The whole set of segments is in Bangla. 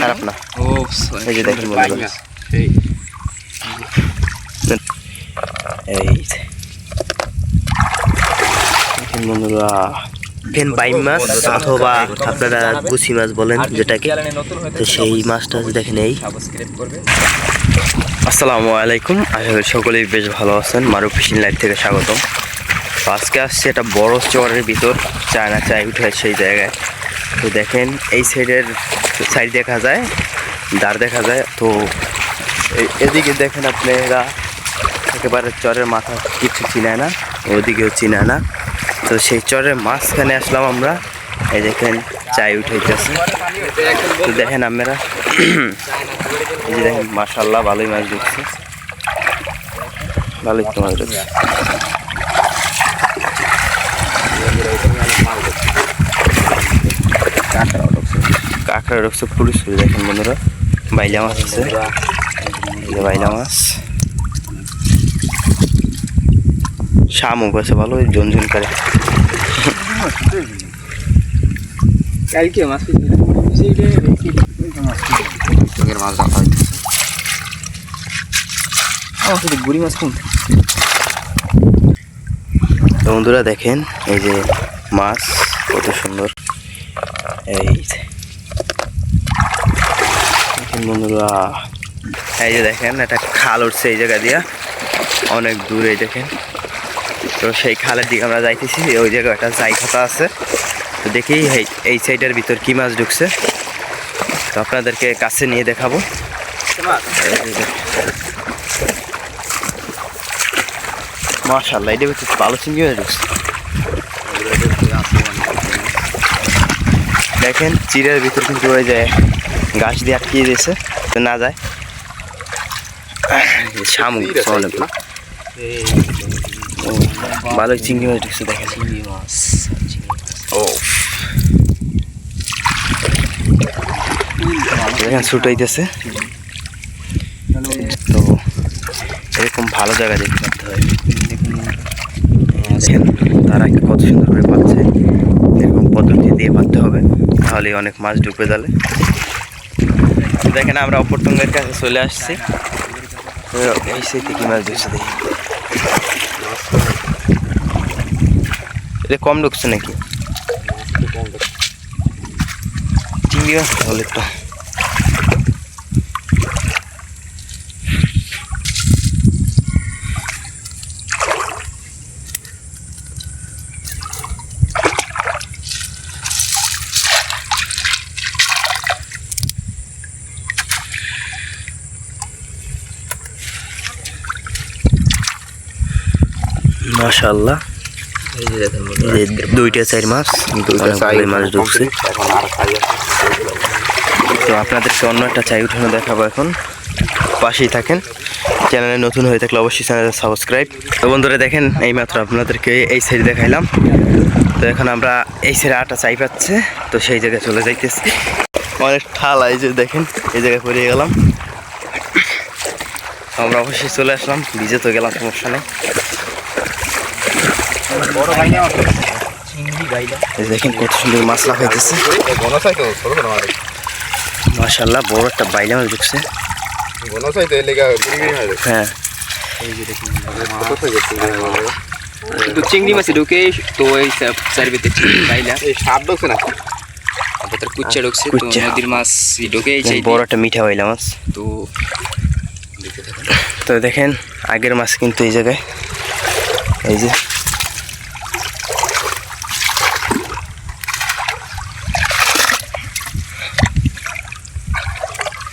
খারাপ না। এই যে দেখেন বাইক বন্ধুরা। এই দেখেন বন্ধুরা দেখেন বাইম মাছ অথবা আপনারা গুছি মাছ বলেন যেটাকে। তো সেই মাছটা দেখেন এই। আসসালামু আলাইকুম। আশা করি সকলেই বেশ ভালো আছেন। মারু ফিশিং থেকে স্বাগতম। আজকে আসছে একটা বড় চরের ভিতর। চায়না চাই উঠে সেই জায়গায়। তো দেখেন, এই সাইডের সাইড দেখা যায় দাঁড় দেখা যায়। তো এদিকে দেখেন আপনারা, একেবারে চরের মাথা কিছু চিনায় না, ওদিকেও চিনায় না। তো সেই চরের মাঝখানে আসলাম আমরা, এই দেখেন, চাই উঠাইতেছে। তো দেখেন আপনারা, এই যে দেখেন মাশাল্লাহ ভালোই মাছ ঢুকছে ভালোই তো কাঁকড়া ঢুকছে পুলিশ দেখেন বন্ধুরা। বাইলা মাছ আছে। বাইলা মাছ। শামুক আছে ভালো ওই ঝনঝন করে। কালকে মাছ মাছ রাখা হইতেছে। গুড়ি মাছ কোন তো বন্ধুরা দেখেন এই যে মাছ কত সুন্দর। এই যে। দেখেন বন্ধুরা। এই যে দেখেন, একটা খাল উঠছে এই জায়গা দিয়া। অনেক দূরে দেখেন। তো সেই খালের দিকে আমরা যাইতেছি, ওই জায়গায় একটা জাই খাতা আছে। তো দেখি এই সাইডের ভিতর কি মাছ ঢুকছে। তো আপনাদেরকে কাছে নিয়ে দেখাবো। এটা ভিতর ভালো চিংড়ি ঢুকছে। দেখেন, চিড়ের ভিতর কিন্তু ওই যে গাছ দিয়ে আটকিয়ে দিয়েছে না যায়। শামুক অনেক ভালোই চিংড়ি মাছ ঢুকছে দেখেন। চিংড়ি মাছ ও। দেখেন ছুট হইতেছে তো এরকম ভালো জায়গা দেখতে পারতে হয় তারা কত সুন্দর করে পাচ্ছে। এরকম পদ্ধতি দিয়ে পারতে হবে। তাহলে অনেক মাছ ঢুকবে জালে তো দেখেন আমরা অপর টঙ্গের কাছে চলে আসছি। কি মাছ ঢুকছে দেখি। এটা কম ঢুকছে নাকি? চিংড়ি মাছ তাহলে তো। যে দুইটা চার চার মাছ ঢুকছে তো আপনাদেরকে অন্য একটা চাই উঠানো দেখাবো এখন। পাশেই থাকেন। চ্যানেলে নতুন হয়ে থাকলে অবশ্যই চ্যানেলে সাবস্ক্রাইব। তো বন্ধুরা, দেখেন এইমাত্র আপনাদেরকে এই সাইড দেখাইলাম। তো এখন আমরা এই সাইডে আটা চাই পাচ্ছে, তো সেই জায়গায় চলে যাইতেছি। অনেক ঠালা, এই যে দেখেন, এই জায়গায় পড়ে গেলাম। আমরা অবশ্যই চলে আসলাম। ভিজে তো গেলাম, সমস্যা নেই বড় ভাই না চিংড়ি গাইলা এই যে দেখেন কত সুন্দর বড় একটা বাইলা মাছ ঢুকছে। তো হয়। হ্যাঁ চিংড়ি মাছ কিন্তু চিংড়ি মাছ ঢুকে তো এই সার্ভিতে সাপ ঢুকছে না আবার কুচ্চা ঢুকছে তো। নদীর মাছ ঢুকে বড় একটা মিঠা বাইলা মাছ। তো তো দেখেন আগের মাছ কিন্তু এই জায়গায়। এই যে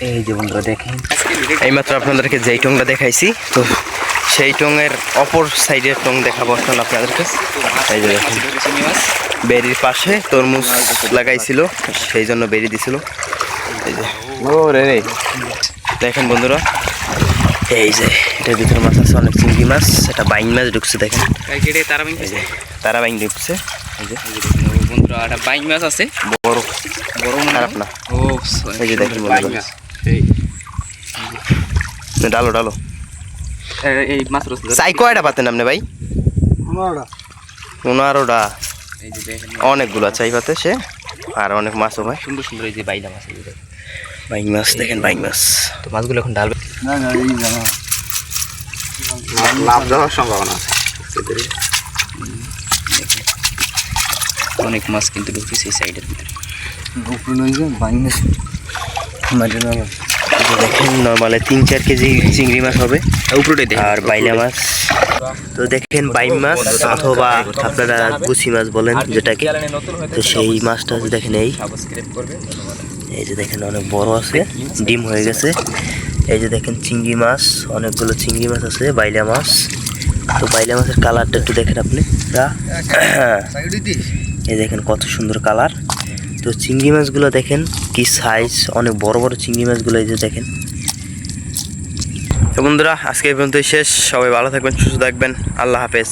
এই যে বন্ধুরা দেখেন। এইমাত্র আপনাদেরকে যেই টংটা দেখাইছি তো সেই টঙের অপর সাইডের টং দেখাবো এখন আপনাদেরকে। এই যে দেখেন বেরির পাশে তরমুজ লাগাইছিল সেই জন্য বেরি দিছিল। এই যে। ও রে। রে দেখেন বন্ধুরা এই যে এটার ভিতরে মাছ আছে অনেক চিংড়ি মাছ এটা বাইং মাছ ঢুকছে দেখেন। তারা বাইং এই যে তারা বাইং ঢুকছে এই যে। বন্ধুরা একটা বাইং মাছ আছে। বড় বড় মনে খারাপ না। ও এই যে দেখেন বন্ধুরা। মাছ সেই না, ডালো ডালো। এই মাছ চাই কয়টা পাতেন আপনি ভাই? পনেরোটা। এই অনেকগুলো চাই পাতে সে। আর অনেক মাছও ভাই। সুন্দর সুন্দর এই যে বাইলা মাছ এই বাইং মাছ দেখেন বাইং মাছ। তো মাছগুলো এখন ডালবে। লাভ- লাভ যাওয়ার সম্ভাবনা আছে। অনেক মাছ কিন্তু ঢুকতেছে এই সাইডের ভিতরে। এই যে দেখেন নর্মালে তিন চার কেজি চিংড়ি মাছ হবে। উপরে আর বাইলা মাছ। তো দেখেন বাইম মাছ অথবা আপনারা গুছি মাছ বলেন যেটাকে। তো সেই মাছটা দেখেন এই। এই যে দেখেন অনেক বড় আছে ডিম হয়ে গেছে। এই যে দেখেন চিংড়ি মাছ অনেকগুলো চিংড়ি মাছ আছে বাইলা মাছ। তো বাইলা মাছের কালারটা একটু দেখেন আপনি। এই দেখেন কত সুন্দর কালার তো চিংড়ি মাছগুলো দেখেন কি সাইজ অনেক বড় বড় চিংড়ি মাছগুলো এই যে দেখেন। তো বন্ধুরা, আজকে এই পর্যন্তই শেষ। সবাই ভালো থাকবেন, সুস্থ থাকবেন। আল্লাহ হাফেজ।